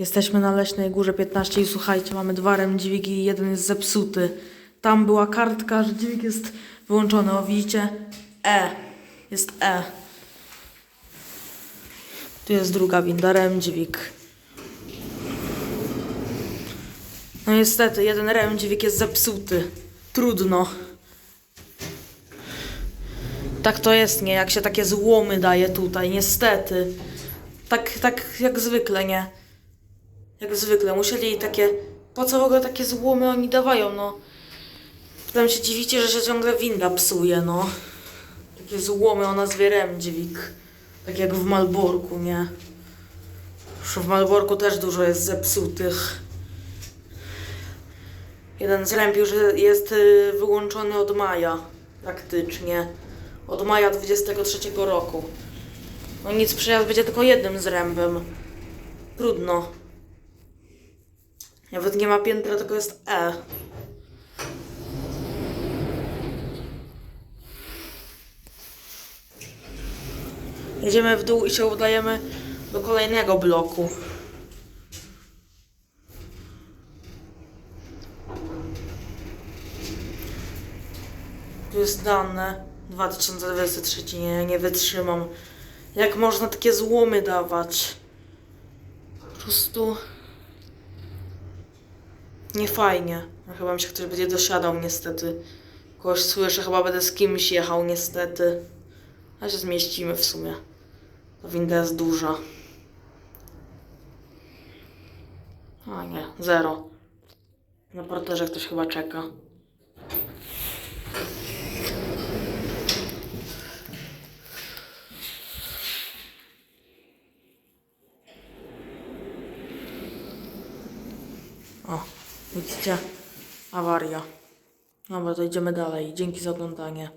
Jesteśmy na Leśnej Górze 15 i słuchajcie, mamy dwa rem dźwigi i jeden jest zepsuty. Tam była kartka, że dźwig jest wyłączony. O, widzicie? E. Jest E. Tu jest druga winda, rem dźwig. No niestety, jeden rem dźwig jest zepsuty. Trudno. Tak to jest, nie? Jak się takie złomy daje tutaj, niestety. Tak, tak jak zwykle, nie? Jak zwykle, musieli takie... Po co w ogóle takie złomy oni dawają, no? Potem się dziwicie, że się ciągle winda psuje, no. Takie złomy o nazwie Remdźwig. Tak jak w Malborku, nie? Już w Malborku też dużo jest zepsutych. Jeden z już jest y, wyłączony od maja, praktycznie. Od maja 23 roku. No nic, przejazd będzie tylko jednym zrębem. Trudno. Nawet nie ma piętra, tylko jest E. Jedziemy w dół i się udajemy do kolejnego bloku. Tu jest dane 2023, nie, nie wytrzymam. Jak można takie złomy dawać? Po prostu... Nie fajnie. No, chyba mi się ktoś będzie dosiadał niestety. Kogoś słyszę, chyba będę z kimś jechał niestety. A się zmieścimy w sumie. Ta winda jest duża. A nie, zero. Na parterze ktoś chyba czeka. O, widzicie? Awaria. Dobra, to idziemy dalej. Dzięki za oglądanie.